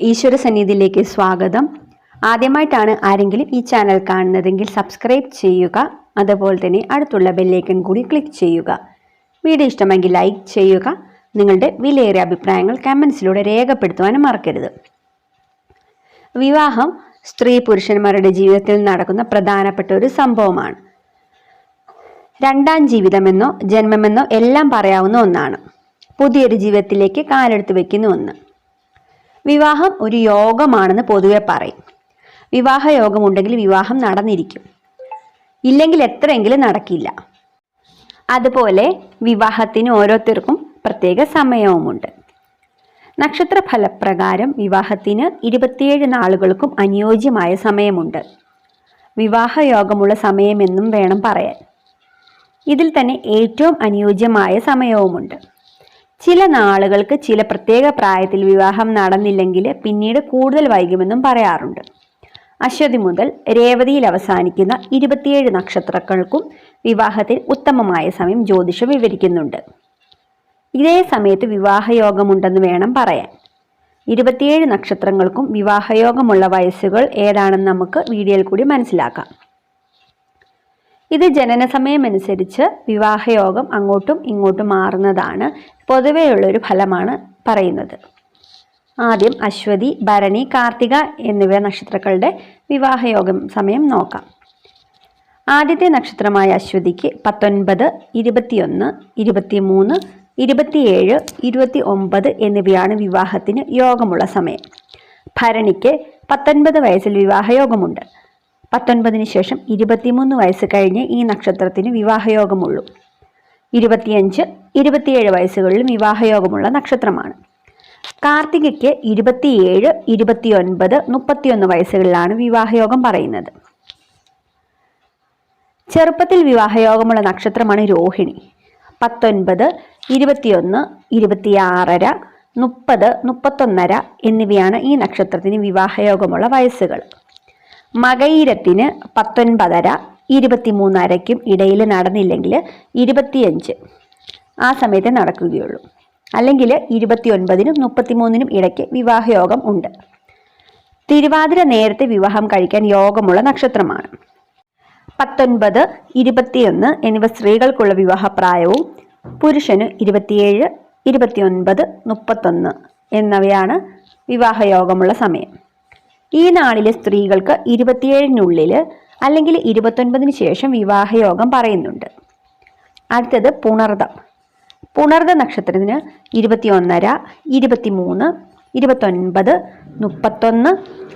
ഈശ്വര സന്നിധിയിലേക്ക് സ്വാഗതം. ആദ്യമായിട്ടാണ് ആരെങ്കിലും ഈ ചാനൽ കാണുന്നതെങ്കിൽ സബ്സ്ക്രൈബ് ചെയ്യുക. അതുപോലെ തന്നെ അടുത്തുള്ള ബെല്ലൈക്കൺ കൂടി ക്ലിക്ക് ചെയ്യുക. വീഡിയോ ഇഷ്ടമെങ്കിൽ ലൈക്ക് ചെയ്യുക. നിങ്ങളുടെ വിലയേറിയ അഭിപ്രായങ്ങൾ കമൻസിലൂടെ രേഖപ്പെടുത്തുവാനും മറക്കരുത്. വിവാഹം സ്ത്രീ പുരുഷന്മാരുടെ ജീവിതത്തിൽ നടക്കുന്ന പ്രധാനപ്പെട്ട ഒരു സംഭവമാണ്. രണ്ടാം ജീവിതമെന്നോ ജന്മമെന്നോ എല്ലാം പറയാവുന്ന ഒന്നാണ്. പുതിയൊരു ജീവിതത്തിലേക്ക് കാലെടുത്ത് വെക്കുന്ന ഒന്ന്. വിവാഹം ഒരു യോഗമാണെന്ന് പൊതുവെ പറയും. വിവാഹ യോഗമുണ്ടെങ്കിൽ വിവാഹം നടന്നിരിക്കും. ഇല്ലെങ്കിൽ എത്രയെങ്കിലും നടക്കില്ല. അതുപോലെ വിവാഹത്തിന് ഓരോരുത്തർക്കും പ്രത്യേക സമയവുമുണ്ട്. നക്ഷത്ര ഫലപ്രകാരം വിവാഹത്തിന് ഇരുപത്തിയേഴ് നാളുകൾക്കും അനുയോജ്യമായ സമയമുണ്ട്. വിവാഹയോഗമുള്ള സമയമെന്നും വേണം പറയാൻ. ഇതിൽ തന്നെ ഏറ്റവും അനുയോജ്യമായ സമയവുമുണ്ട്. ചില നാളുകൾക്ക് ചില പ്രത്യേക പ്രായത്തിൽ വിവാഹം നടന്നില്ലെങ്കിൽ പിന്നീട് കൂടുതൽ വൈകുമെന്നും പറയാറുണ്ട്. അശ്വതി മുതൽ രേവതിയിൽ അവസാനിക്കുന്ന ഇരുപത്തിയേഴ് നക്ഷത്രങ്ങൾക്കും വിവാഹത്തിൽ ഉത്തമമായ സമയം ജ്യോതിഷം വിവരിക്കുന്നുണ്ട്. ഇതേ സമയത്ത് വിവാഹയോഗമുണ്ടെന്ന് വേണം പറയാൻ. ഇരുപത്തിയേഴ് നക്ഷത്രങ്ങൾക്കും വിവാഹയോഗമുള്ള വയസ്സുകൾ ഏതാണെന്ന് നമുക്ക് വീഡിയോയിൽ കൂടി മനസ്സിലാക്കാം. ഇത് ജനന സമയമനുസരിച്ച് വിവാഹയോഗം അങ്ങോട്ടും ഇങ്ങോട്ടും മാറുന്നതാണ്. പൊതുവെയുള്ളൊരു ഫലമാണ് പറയുന്നത്. ആദ്യം അശ്വതി ഭരണി കാർത്തിക എന്നിവ നക്ഷത്രങ്ങളുടെ വിവാഹയോഗം സമയം നോക്കാം. ആദ്യത്തെ നക്ഷത്രമായ അശ്വതിക്ക് പത്തൊൻപത് ഇരുപത്തിയൊന്ന് ഇരുപത്തിമൂന്ന് ഇരുപത്തിയേഴ് ഇരുപത്തി ഒമ്പത് എന്നിവയാണ് വിവാഹത്തിന് യോഗമുള്ള സമയം. ഭരണിക്ക് പത്തൊൻപത് വയസ്സിൽ വിവാഹയോഗമുണ്ട്. പത്തൊൻപതിന് ശേഷം ഇരുപത്തിമൂന്ന് വയസ്സ് കഴിഞ്ഞ് ഈ നക്ഷത്രത്തിന് വിവാഹയോഗമുള്ളൂ. ഇരുപത്തിയഞ്ച് ഇരുപത്തിയേഴ് വയസ്സുകളിലും വിവാഹയോഗമുള്ള നക്ഷത്രമാണ്. കാർത്തികയ്ക്ക് ഇരുപത്തിയേഴ് ഇരുപത്തിയൊൻപത് മുപ്പത്തിയൊന്ന് വയസ്സുകളിലാണ് വിവാഹയോഗം പറയുന്നത്. ചെറുപ്പത്തിൽ വിവാഹയോഗമുള്ള നക്ഷത്രമാണ് രോഹിണി. പത്തൊൻപത് ഇരുപത്തിയൊന്ന് ഇരുപത്തിയാറര മുപ്പത് മുപ്പത്തൊന്നര എന്നിവയാണ് ഈ നക്ഷത്രത്തിന് വിവാഹയോഗമുള്ള വയസ്സുകൾ. മകയിരത്തിന് പത്തൊൻപതര ഇരുപത്തിമൂന്നരയ്ക്കും ഇടയിൽ നടന്നില്ലെങ്കിൽ ഇരുപത്തിയഞ്ച്. ആ സമയത്ത് നടക്കുകയുള്ളൂ. അല്ലെങ്കിൽ ഇരുപത്തി ഒൻപതിനും മുപ്പത്തിമൂന്നിനും ഇടയ്ക്ക് വിവാഹയോഗം ഉണ്ട്. തിരുവാതിര നേരത്തെ വിവാഹം കഴിക്കാൻ യോഗമുള്ള നക്ഷത്രമാണ്. പത്തൊൻപത് ഇരുപത്തിയൊന്ന് എന്നിവ സ്ത്രീകൾക്കുള്ള വിവാഹപ്രായവും പുരുഷന് ഇരുപത്തിയേഴ് ഇരുപത്തിയൊൻപത് മുപ്പത്തൊന്ന് എന്നിവയാണ് വിവാഹയോഗമുള്ള സമയം. ഈ നാളിലെ സ്ത്രീകൾക്ക് ഇരുപത്തിയേഴിനുള്ളിൽ അല്ലെങ്കിൽ ഇരുപത്തൊൻപതിന് ശേഷം വിവാഹയോഗം പറയുന്നുണ്ട്. അടുത്തത് പുണർദം. പുണർദ നക്ഷത്രത്തിന് ഇരുപത്തിയൊന്നര ഇരുപത്തിമൂന്ന് ഇരുപത്തൊൻപത് മുപ്പത്തൊന്ന്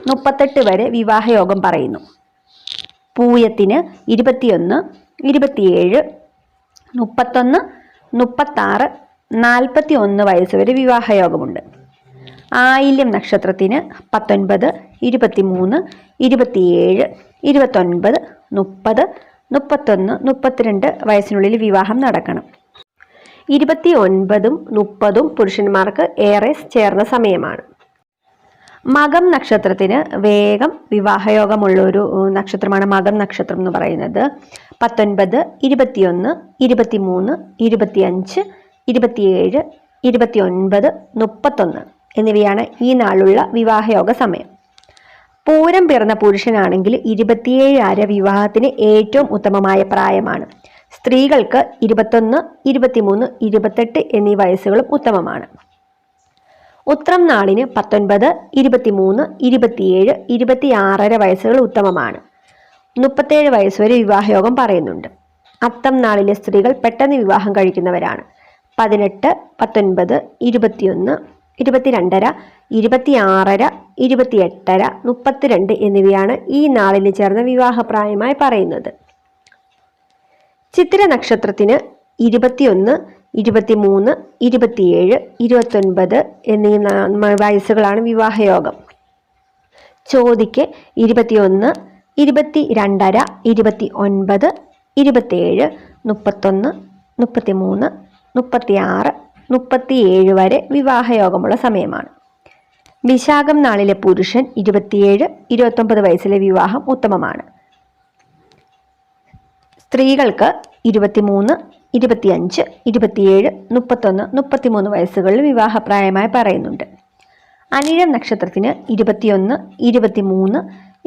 മുപ്പത്തെട്ട് വരെ വിവാഹയോഗം പറയുന്നു. പൂയത്തിന് ഇരുപത്തിയൊന്ന് ഇരുപത്തിയേഴ് മുപ്പത്തൊന്ന് മുപ്പത്താറ് നാൽപ്പത്തി ഒന്ന് വയസ്സ് വരെ വിവാഹയോഗമുണ്ട്. ആയില്യം നക്ഷത്രത്തിന് പത്തൊൻപത് ഇരുപത്തിമൂന്ന് ഇരുപത്തിയേഴ് ഇരുപത്തൊൻപത് മുപ്പത് മുപ്പത്തൊന്ന് മുപ്പത്തിരണ്ട് വയസ്സിനുള്ളിൽ വിവാഹം നടക്കണം. ഇരുപത്തി ഒൻപതും മുപ്പതും പുരുഷന്മാർക്ക് ഏറെ ചേർന്ന സമയമാണ്. മകം നക്ഷത്രത്തിന് വേഗം വിവാഹയോഗമുള്ള ഒരു നക്ഷത്രമാണ് മകം നക്ഷത്രം എന്ന് പറയുന്നത്. പത്തൊൻപത് ഇരുപത്തിയൊന്ന് ഇരുപത്തിമൂന്ന് ഇരുപത്തിയഞ്ച് ഇരുപത്തിയേഴ് ഇരുപത്തിയൊൻപത് മുപ്പത്തൊന്ന്. എന്നിവയാണ് ഈ നാളുള്ള വിവാഹയോഗ സമയം. പൂരം പിറന്ന പുരുഷനാണെങ്കിൽ ഇരുപത്തിയേഴ് ആര വിവാഹത്തിന് ഏറ്റവും ഉത്തമമായ പ്രായമാണ്. സ്ത്രീകൾക്ക് ഇരുപത്തൊന്ന് ഇരുപത്തിമൂന്ന് ഇരുപത്തെട്ട് എന്നീ വയസ്സുകളും ഉത്തമമാണ്. ഉത്രം നാളിന് പത്തൊൻപത് ഇരുപത്തിമൂന്ന് ഇരുപത്തിയേഴ് ഇരുപത്തിയാറര വയസ്സുകൾ ഉത്തമമാണ്. മുപ്പത്തേഴ് വയസ്സ് വരെ വിവാഹയോഗം പറയുന്നുണ്ട്. അത്തം നാളിലെ സ്ത്രീകൾ പെട്ടെന്ന് വിവാഹം കഴിക്കുന്നവരാണ്. പതിനെട്ട് പത്തൊൻപത് ഇരുപത്തിയൊന്ന് ഇരുപത്തിരണ്ടര ഇരുപത്തിയാറര ഇരുപത്തിയെട്ടര മുപ്പത്തിരണ്ട് എന്നിവയാണ് ഈ നാളിൽ ചേർന്ന വിവാഹപ്രായമായി പറയുന്നത്. ചിത്ര നക്ഷത്രത്തിന് ഇരുപത്തിയൊന്ന് ഇരുപത്തിമൂന്ന് ഇരുപത്തിയേഴ് ഇരുപത്തൊൻപത് എന്നീ വയസ്സുകളാണ് വിവാഹയോഗം. ചോതിക്ക് ഇരുപത്തിയൊന്ന് ഇരുപത്തി രണ്ടര ഇരുപത്തി ഒൻപത് ഇരുപത്തിയേഴ് മുപ്പത്തൊന്ന് മുപ്പത്തിമൂന്ന് മുപ്പത്തിയാറ് മുപ്പത്തിയേഴ് വരെ വിവാഹയോഗമുള്ള സമയമാണ്. വിശാഖം നാളിലെ പുരുഷൻ ഇരുപത്തിയേഴ് ഇരുപത്തൊമ്പത് വയസ്സിലെ വിവാഹം ഉത്തമമാണ്. സ്ത്രീകൾക്ക് ഇരുപത്തിമൂന്ന് ഇരുപത്തിയഞ്ച് ഇരുപത്തിയേഴ് മുപ്പത്തൊന്ന് മുപ്പത്തിമൂന്ന് വയസ്സുകളിൽ വിവാഹപ്രായമായി പറയുന്നുണ്ട്. അനിഴം നക്ഷത്രത്തിന് ഇരുപത്തിയൊന്ന് ഇരുപത്തിമൂന്ന്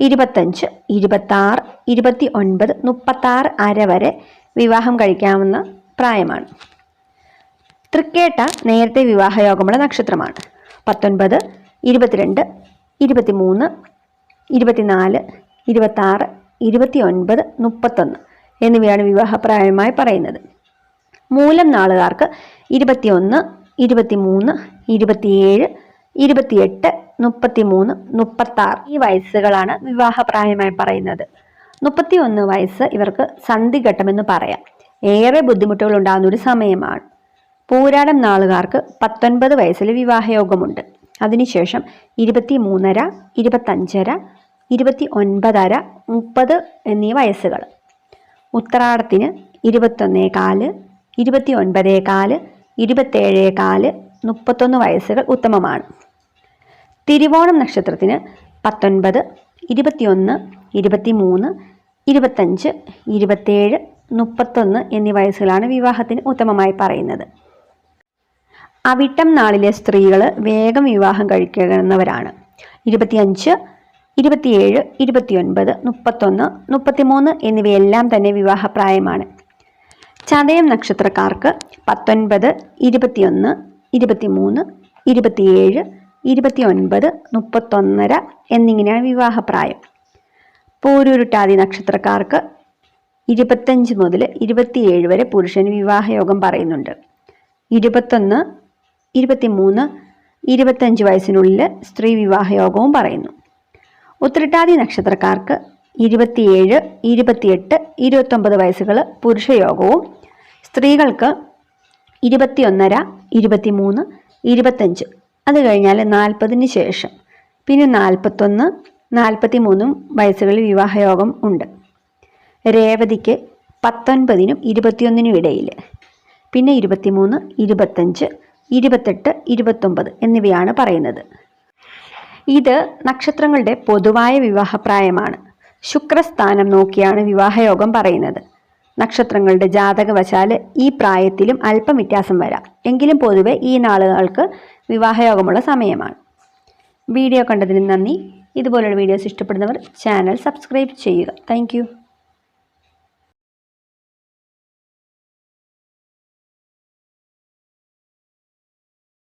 ഇരുപത്തഞ്ച് ഇരുപത്താറ് ഇരുപത്തി ഒൻപത് മുപ്പത്താറ് അര വരെ വിവാഹം കഴിക്കാവുന്ന പ്രായമാണ്. തൃക്കേട്ട നേരത്തെ വിവാഹയോഗമുള്ള നക്ഷത്രമാണ്. പത്തൊൻപത് ഇരുപത്തിരണ്ട് ഇരുപത്തിമൂന്ന് ഇരുപത്തിനാല് ഇരുപത്താറ് ഇരുപത്തി ഒൻപത് മുപ്പത്തൊന്ന് എന്നിവയാണ് വിവാഹപ്രായമായി പറയുന്നത്. മൂലം നാളുകാർക്ക് ഇരുപത്തിയൊന്ന് ഇരുപത്തിമൂന്ന് ഇരുപത്തിയേഴ് ഇരുപത്തിയെട്ട് മുപ്പത്തിമൂന്ന് മുപ്പത്താറ് ഈ വയസ്സുകളാണ് വിവാഹപ്രായമായി പറയുന്നത്. മുപ്പത്തിയൊന്ന് വയസ്സ് ഇവർക്ക് സന്ധിഘട്ടമെന്ന് പറയാം. ഏറെ ബുദ്ധിമുട്ടുകൾ ഉണ്ടാകുന്ന ഒരു സമയമാണ്. പൂരാടം നാളുകാർക്ക് പത്തൊൻപത് വയസ്സിൽ വിവാഹയോഗമുണ്ട്. അതിനുശേഷം ഇരുപത്തി മൂന്നര ഇരുപത്തഞ്ചര ഇരുപത്തി ഒൻപതര മുപ്പത് എന്നീ വയസ്സുകൾ. ഉത്തരാടത്തിന് ഇരുപത്തൊന്നേ കാൽ ഇരുപത്തി ഒൻപതേ കാൽ ഇരുപത്തേഴേ കാൽ മുപ്പത്തൊന്ന് വയസ്സുകൾ ഉത്തമമാണ്. തിരുവോണം നക്ഷത്രത്തിന് പത്തൊൻപത് ഇരുപത്തിയൊന്ന് ഇരുപത്തിമൂന്ന് ഇരുപത്തഞ്ച് ഇരുപത്തേഴ് മുപ്പത്തൊന്ന് എന്നീ വയസ്സുകളാണ് വിവാഹത്തിന് ഉത്തമമായി പറയുന്നത്. അവിട്ടം നാളിലെ സ്ത്രീകൾ വേഗം വിവാഹം കഴിക്കുന്നവരാണ് ഇരുപത്തിയഞ്ച് ഇരുപത്തിയേഴ് ഇരുപത്തിയൊൻപത് മുപ്പത്തൊന്ന് മുപ്പത്തിമൂന്ന് എന്നിവയെല്ലാം തന്നെ വിവാഹപ്രായമാണ്. ചതയം നക്ഷത്രക്കാർക്ക് പത്തൊൻപത് ഇരുപത്തിയൊന്ന് ഇരുപത്തിമൂന്ന് ഇരുപത്തിയേഴ് ഇരുപത്തിയൊൻപത് മുപ്പത്തൊന്നര എന്നിങ്ങനെയാണ് വിവാഹപ്രായം. പൂരുരുട്ടാതി നക്ഷത്രക്കാർക്ക് ഇരുപത്തഞ്ച് മുതൽ ഇരുപത്തിയേഴ് വരെ പുരുഷന് വിവാഹയോഗം പറയുന്നുണ്ട്. ഇരുപത്തൊന്ന് ഇരുപത്തിമൂന്ന് ഇരുപത്തഞ്ച് വയസ്സിനുള്ളിൽ സ്ത്രീ വിവാഹയോഗവും പറയുന്നു. ഉത്രട്ടാതി നക്ഷത്രക്കാർക്ക് ഇരുപത്തിയേഴ് ഇരുപത്തിയെട്ട് ഇരുപത്തൊമ്പത് വയസ്സുകൾ പുരുഷയോഗവും. സ്ത്രീകൾക്ക് ഇരുപത്തിയൊന്നര ഇരുപത്തിമൂന്ന് ഇരുപത്തഞ്ച് അത് കഴിഞ്ഞാൽ നാൽപ്പതിന് ശേഷം. പിന്നെ നാൽപ്പത്തൊന്ന് നാൽപ്പത്തി മൂന്നും വയസ്സുകളിൽ വിവാഹയോഗം ഉണ്ട്. രേവതിക്ക് പത്തൊൻപതിനും ഇരുപത്തിയൊന്നിനും ഇടയിൽ. പിന്നെ ഇരുപത്തിമൂന്ന് ഇരുപത്തഞ്ച് ഇരുപത്തെട്ട് ഇരുപത്തൊമ്പത് എന്നിവയാണ് പറയുന്നത്. ഇത് നക്ഷത്രങ്ങളുടെ പൊതുവായ വിവാഹപ്രായമാണ്. ശുക്രസ്ഥാനം നോക്കിയാണ് വിവാഹയോഗം പറയുന്നത്. നക്ഷത്രങ്ങളുടെ ജാതകവശാൽ ഈ പ്രായത്തിലും അല്പം വ്യത്യാസം വരാം. എങ്കിലും പൊതുവെ ഈ നാളുകൾക്ക് വിവാഹയോഗമുള്ള സമയമാണ്. വീഡിയോ കണ്ടതിന് നന്ദി. ഇതുപോലുള്ള വീഡിയോസ് ഇഷ്ടപ്പെടുന്നവർ ചാനൽ സബ്സ്ക്രൈബ് ചെയ്യുക. താങ്ക്